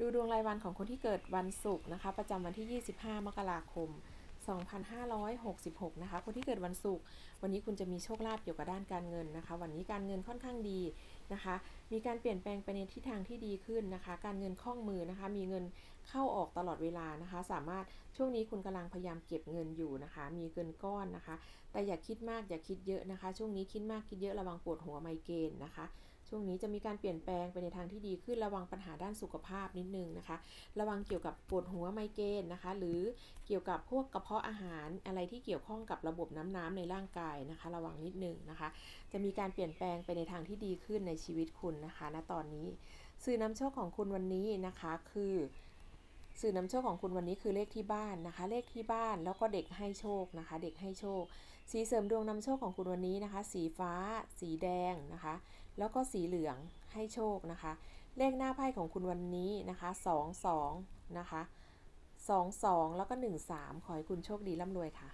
ดูดวงรายวันของคนที่เกิดวันศุกร์นะคะ ประจำวันที่ 25 มกราคม 2566 นะคะ คนที่เกิดวันศุกร์วันนี้คุณจะมีโชคลาภเกี่ยวกับด้านการเงินนะคะ วันนี้การเงินค่อนข้างดีนะคะ มีการเปลี่ยนแปลงไปในทิศทางที่ดีขึ้นนะคะ การเงินคล่องมือนะคะ มีเงินเข้าออกตลอดเวลานะคะ สามารถช่วงนี้คุณกำลังพยายามเก็บเงินอยู่นะคะ มีเงินก้อนนะคะ แต่อย่าคิดมากอย่าคิดเยอะนะคะ ช่วงนี้คิดมากคิดเยอะระวังปวดหัวไมเกรนนะคะ ช่วงนี้จะมีการเปลี่ยนแปลงไปในทางที่ดีขึ้นระวังปัญหาด้านสุขภาพนิดนึงนะคะ ระวังเกี่ยวกับปวดหัวไมเกรนนะคะ หรือเกี่ยวกับพวกกระเพาะอาหารอะไรที่เกี่ยวข้องกับระบบน้ำน้ำในร่างกายนะคะ ระวังนิดนึงนะคะ จะมีการเปลี่ยนแปลงไปในทางที่ดีขึ้นในชีวิตคุณนะคะณตอนนี้สื่อนำโชคของคุณวันนี้นะคะคือ สื่อนำโชคของคุณวันนี้คือเลขที่บ้านนะคะ เลขที่บ้านแล้วก็เด็กให้โชคนะคะ เด็กให้โชค สีเสริมดวงนำโชคของคุณวันนี้นะคะ สีฟ้า สีแดงนะคะ แล้วก็สีเหลืองให้โชคนะคะ เลขหน้าไพ่ของคุณวันนี้นะคะสองสองนะคะสองสองแล้วก็หนึ่งสามขอให้คุณโชคดีร่ำรวยค่ะ